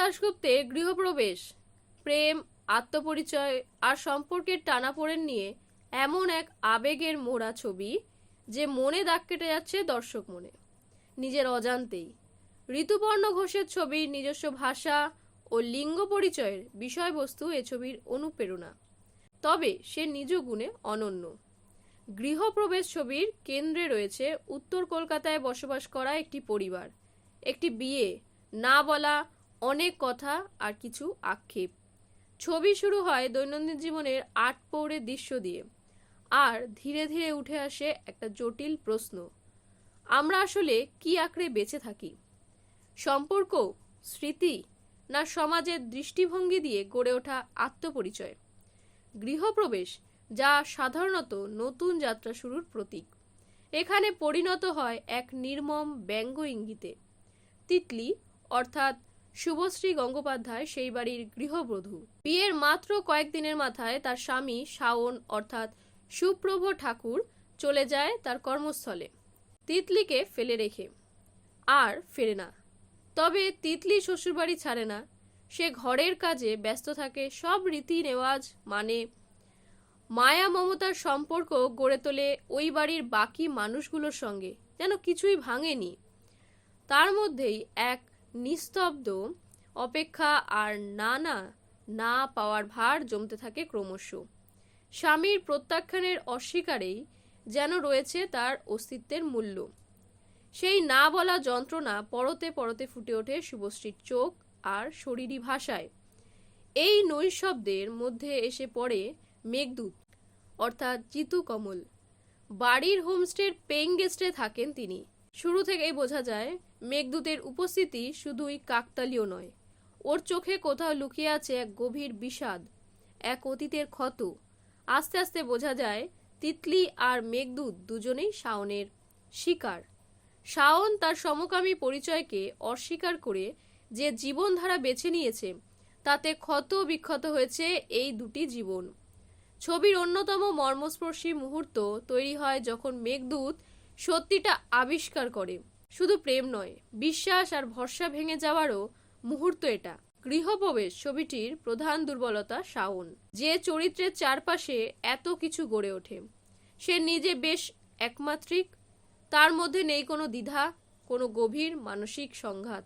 দাশগুপ্তের গৃহপ্রবেশ, প্রেম, আত্মপরিচয় আর সম্পর্কের টানাপোড়েন নিয়ে এমন এক আবেগের মোড়া ছবি যে মনে দাগ কেটে যাচ্ছে দর্শক মনে। নিজের অজান্তেই। ঋতুপর্ণ ঘোষের ছবির নিজস্ব ভাষা ও লিঙ্গ পরিচয়ের বিষয়বস্তু এ ছবির অনুপ্রেরণা। তবে সে নিজ গুণে অনন্য। গৃহপ্রবেশ ছবির কেন্দ্রে রয়েছে উত্তর কলকাতায় বসবাস করা একটি পরিবার, একটি বিয়ে, না বলা অনেক কথা আর কিছু আক্ষেপ। ছবি শুরু হয় দৈনন্দিন জীবনের আট পৌড়ের দৃশ্য দিয়ে, আর ধীরে ধীরে উঠে আসে একটা জটিল প্রশ্ন। আমরা আসলে কি আঁকড়ে বেঁচে থাকি? সম্পর্ক, স্মৃতি, না সমাজের দৃষ্টিভঙ্গি দিয়ে গড়ে ওঠা আত্মপরিচয়? গৃহপ্রবেশ, যা সাধারণত নতুন যাত্রা শুরুর প্রতীক। এখানে পরিণত হয় এক নির্মম ব্যঙ্গ ইঙ্গিতে। তিতলি, অর্থাৎ শুভশ্রী গঙ্গোপাধ্যায় সেই বাড়ির গৃহবধূ। বিয়ের মাত্র কয়েকদিনের মাথায় তার স্বামী শাওন অর্থাৎ সুপ্রভ ঠাকুর চলে যায় তার কর্মস্থলে। তিতলিকে ফেলে রেখে। আর ফেরে না। তবে তিতলি শ্বশুরবাড়ি ছাড়ে না। সে ঘরের কাজে ব্যস্ত থাকে, সব রীতি নেওয়াজ মানে মায়া মমতার সম্পর্ক গড়ে তোলে ওই বাড়ির বাকি মানুষগুলোর সঙ্গে, যেন কিছুই ভাঙেনি। তার মধ্যেই এক নিস্তব্ধ, অপেক্ষা আর না না না পাওয়ার ভার জমতে থাকে ক্রমশ। স্বামীর প্রত্যাখ্যানের অস্বীকারেই যেন রয়েছে তার অস্তিত্বের মূল্য। সেই না বলা যন্ত্রণা পরতে পরতে ফুটে ওঠে শুভশ্রীর চোখ আর শরীরী ভাষায়। এই নৈশব্দের মধ্যে এসে পড়ে মেঘদূত, অর্থাৎ জিতু কমল। বাড়ির হোমস্টের পেইং গেস্টে থাকেন তিনি। শুরু থেকেই বোঝা যায়, মেঘদূতের উপস্থিতি শুধুই কাকতালীয় নয়। ওর চোখে কোথাও লুকিয়ে আছে এক গভীর বিষাদ, এক অতীতের ক্ষত। আস্তে আস্তে বোঝা যায়, তিতলি আর মেঘদূত দুজনেই শাওনের শিকার। শাওন তার সমকামী পরিচয়কে অস্বীকার করে যে জীবনধারা বেছে নিয়েছে, তাতে ক্ষত বিক্ষত হয়েছে এই দুটি জীবন। ছবির অন্যতম মর্মস্পর্শী মুহূর্ত তৈরি হয় যখন মেঘদূত সত্যিটা আবিষ্কার করে। শুধু প্রেম নয়, বিশ্বাস আর ভরসা ভেঙে যাওয়ারও মুহূর্ত এটা। গৃহপ্রবেশ ছবিটির প্রধান দুর্বলতা শাওন, যে চরিত্রের চারপাশে এত কিছু গড়ে ওঠে। সে নিজে বেশ একমাত্রিক, তার মধ্যে নেই কোনো দ্বিধা, কোনো গভীর মানসিক সংঘাত।